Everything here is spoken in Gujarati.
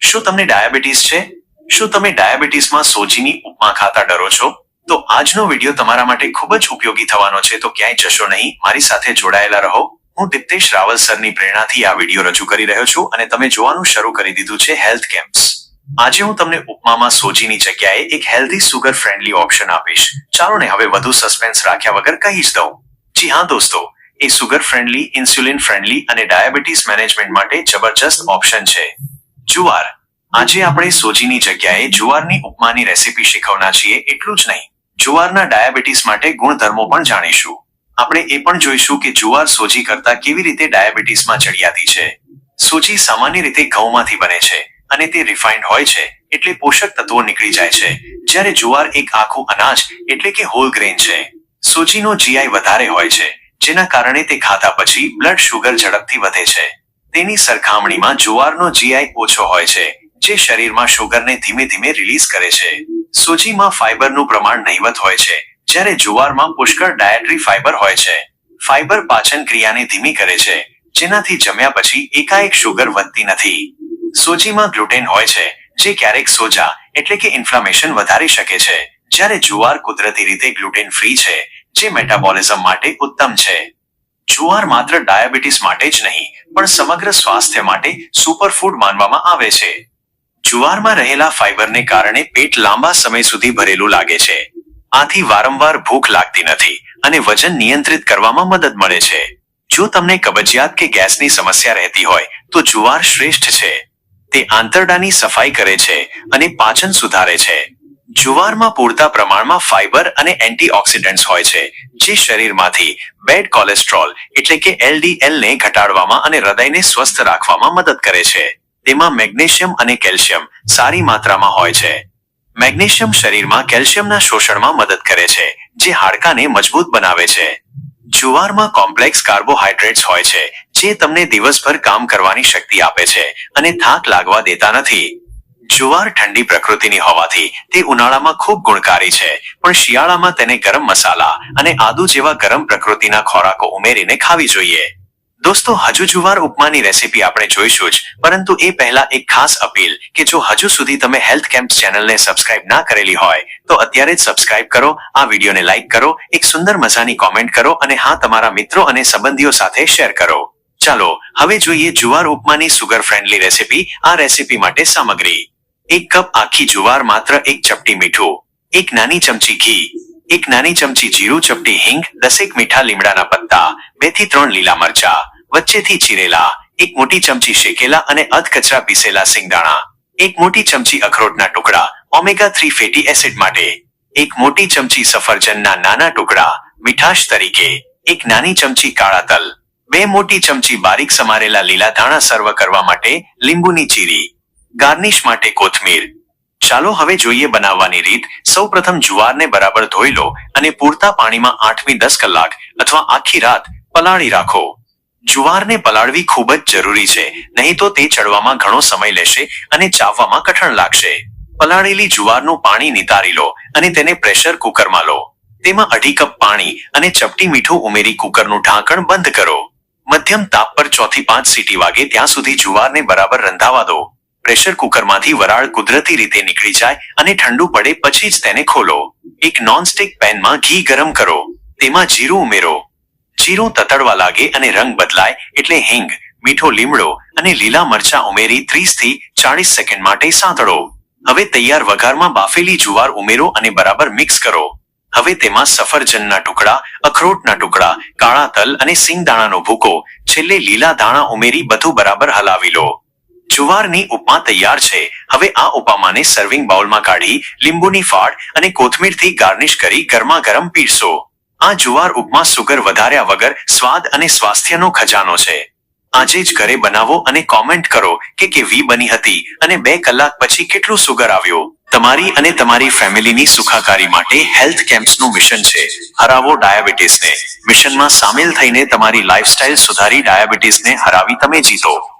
શું તમને ડાયાબિટીસ છે? શું તમે ડાયાબિટીસમાં સોજીની ઉપમા ખાતા ડરો છો? તો આજનો વીડિયો તમારા માટે ખૂબ જ ઉપયોગી થવાનો છે, તો ક્યાંય જશો નહીં. મારી સાથે જોડાયેલા રહો. હું દિપ્તેશ રાવલ સરની પ્રેરણાથી આ વીડિયો રજૂ કરી રહ્યો છું અને તમે જોવાનું શરૂ કરી દીધું છે હેલ્થ કેમ્પ્સ. આજે હું તમને ઉપમામાં સોજીની જગ્યાએ એક હેલ્ધી સુગર ફ્રેન્ડલી ઓપ્શન આપીશ. ચાલો ને હવે વધુ સસ્પેન્સ રાખ્યા વગર કહી જ દઉં. જી હા, દોસ્તો. એ સુગર ફ્રેન્ડલી, ઇન્સ્યુલિન ફ્રેન્ડલી અને ડાયાબિટીસ મેનેજમેન્ટ માટે જબરજસ્ત ઓપ્શન છે. જુવાર. આજે આપણે સોજીની જગ્યાએ જુવારની ઉપમાની રેસીપી શીખવના છીએ એટલું જ નહીં. જુવારના ડાયાબિટીસ માટે ગુણધર્મો પણ જાણીશું. આપણે એ પણ જોઈશું કે જુવાર સોજી કરતા કેવી રીતે ડાયાબિટીસમાં ચડિયાતી છે. સોજી સામાન્ય રીતે ઘઉંમાંથી બને છે અને તે રિફાઇન્ડ હોય છે એટલે પોષક તત્વો નીકળી જાય છે. જ્યારે જુવાર એક આખું અનાજ એટલે કે હોલ ગ્રેન છે. સોજીનો જીઆઈ વધારે હોય છે, જેના કારણે તે ખાધા પછી બ્લડ શુગર ઝડપથી વધે છે. તેની સરખામણીમાં જુવારનો જીઆઈ ઓછો હોય છે, જે શરીરમાં શુગરને ધીમે ધીમે રિલીઝ કરે છે. સોજીમાં ફાઇબરનું પ્રમાણ નહિવત હોય છે, જ્યારે જુવારમાં પુષ્કળ ડાયટરી ફાઇબર હોય છે. ફાઇબર પાચન ક્રિયાને ધીમી કરે છે, જેનાથી જમ્યા પછી એકાએક શુગર વધતી નથી. સોજીમાં ગ્લુટેન હોય છે, જે ક્યારેક સોજા, એટલે કે ઇન્ફ્લામેશન વધારી શકે છે, જ્યારે જુવાર કુદરતી રીતે ગ્લુટેન ફ્રી છે, જે મેટાબોલિઝમ માટે ઉત્તમ છે. જુવાર માત્ર ડાયાબિટીસ માટે જ નહીં, પણ સમગ્ર સ્વાસ્થ્ય માટે સુપરફૂડ માનવામાં આવે છે. જુવારમાં રહેલા ફાઇબરને કારણે પેટ લાંબા સમય સુધી ભરેલું લાગે છે. આથી વારંવાર ભૂખ લાગતી નથી અને વજન નિયંત્રિત કરવામાં મદદ મળે છે. જો તમને કબજિયાત કે ગેસની સમસ્યા રહેતી હોય, તો જુવાર શ્રેષ્ઠ છે. તે આંતરડાની સફાઈ કરે છે અને પાચન સુધારે છે. જુવારમાં પૂરતા પ્રમાણમાં ફાઇબર અને એન્ટીઓક્સિડન્ટ્સ હોય છે, જે શરીરમાંથી બેડ કોલેસ્ટ્રોલ એટલે કે એલડીએલ ને ઘટાડવામાં અને હૃદયને સ્વસ્થ રાખવામાં મદદ કરે છે. તેમાં મેગ્નેશિયમ અને કેલ્શિયમ સારી માત્રામાં હોય છે. મેગ્નેશિયમ શરીરમાં કેલ્શિયમના શોષણમાં મદદ કરે છે, જે હાડકાને મજબૂત બનાવે છે. જુવારમાં કોમ્પ્લેક્સ કાર્બોહાઈડ્રેટ્સ હોય છે, જે તમને દિવસભર કામ કરવાની શક્તિ આપે છે અને થાક લાગવા દેતા નથી. જુવાર ઠંડી પ્રકૃતિની હોવાથી તે ઉનાળામાં ખૂબ ગુણકારી છે. પણ શિયાળામાં તેને ગરમ મસાલા અને આદુ જેવા ગરમ પ્રકૃતિના ખોરાકો ઉમેરીને ખાવી જોઈએ. દોસ્તો, હજુ જુવાર ઉપમાની રેસીપી આપણે જોઈશું જ, પરંતુ એ પહેલા એક ખાસ અપીલ કે જો હજુ સુધી તમે હેલ્થ કેમ્પ ચેનલને સબસ્ક્રાઇબ ના કરેલી હોય, તો અત્યારે જ સબસ્ક્રાઇબ કરો, આ વિડીયોને લાઇક કરો, એક સુંદર મજાની કોમેન્ટ કરો અને હા, તમારા મિત્રો અને સંબંધીઓ સાથે શેર કરો. ચાલો, હવે જોઈએ જુવાર ઉપમાની સુગર ફ્રેન્ડલી રેસીપી, આ રેસીપી માટે સામગ્રી. એક કપ આખી જુવાર માત્ર એક ચપટી મીઠું, એક નાની ચમચી ઘી, એક નાની ચમચી જીરું ચપટી હિંગ, દસેક મીઠા લીમડાના પત્તા, બેથી ત્રણ લીલા મરચા, વચ્ચેથી ચીરેલા, એક મોટી ચમચી શેકેલા અને અધકચરા પીસેલા સિંગદાણા, એક મોટી ચમચી અખરોટના ટુકડા, ઓમેગા થ્રી ફેટી એસિડ માટે, એક મોટી ચમચી સફરજનના નાના ટુકડા, મીઠાશ તરીકે, એક નાની ચમચી કાળા તલ, બે મોટી ચમચી બારીક સમારેલા લીલા ધાણા સર્વ કરવા માટે લીંબુની ચીરી ગાર્નિશ માટે કોથમીર. ચાલો હવે જોઈએ બનાવવાની રીત. સૌપ્રથમ જુવારને બરાબર ધોઈ લો અને પૂરતા પાણીમાં આઠમી દસ કલાક અથવા આખી રાત પલાળી રાખો. જુવારને પલાળવી ખૂબ જ જરૂરી છે, નહીં તો તે ચડવામાં ઘણો સમય લેશે અને ચાવવામાં કઠણ લાગશે. પલાળેલી જુવારનું પાણી નિતારી લો અને તેને પ્રેશર કુકરમાં લો. તેમાં અઢી કપ પાણી અને ચપટી મીઠું ઉમેરી કુકરનું ઢાંકણ બંધ કરો. મધ્યમ તાપ પર ચોથી પાંચ સીટી વાગે ત્યાં સુધી જુવારને બરાબર રંધાવા દો. પ્રેશર કુકરમાંથી વરાળ કુદરતી રીતે નીકળી જાય અને ઠંડુ પડે પછી જ તેને ખોલો. એક નોનસ્ટિક પેનમાં ઘી ગરમ કરો. તેમાં જીરું ઉમેરો. જીરું તતડવા લાગે અને રંગ બદલાય એટલે હિંગ, મીઠો લીમડો અને લીલા મરચા ઉમેરી ત્રીસથી ચાળીસ સેકન્ડ માટે સાંતળો. હવે તૈયાર વઘારમાં બાફેલી જુવાર ઉમેરો અને બરાબર મિક્સ કરો. હવે તેમાં સફરજનના ટુકડા, અખરોટના ટુકડા, કાળા તલ અને સિંગદાણાનો ભૂકો, છેલ્લે લીલા દાણા ઉમેરી બધું બરાબર હલાવી લો. જુવારની ઉપમા તૈયાર છે. હવે આ ઉપમાને સર્વિંગ બાઉલમાં કાઢી, લીંબુની ફાળ અને કોથમીરથી ગાર્નિશ કરી ગરમા ગરમ પીરસો. આ જુવાર ઉપમા સુગર વધાર્યા વગર સ્વાદ અને સ્વાસ્થ્યનો ખજાનો છે. આજે જ ઘરે બનાવો અને કોમેન્ટ કરો કે કેવી બની હતી અને બે કલાક પછી કેટલું સુગર આવ્યો. તમારી અને તમારી ફેમિલીની સુખાકારી માટે હેલ્થ કેમ્પ્સનું મિશન છે. હરાવો ડાયાબિટીસને. મિશનમાં સામેલ થઈને તમારી લાઇફસ્ટાઇલ સુધારી ડાયાબિટીસને હરાવી તમે જીતો.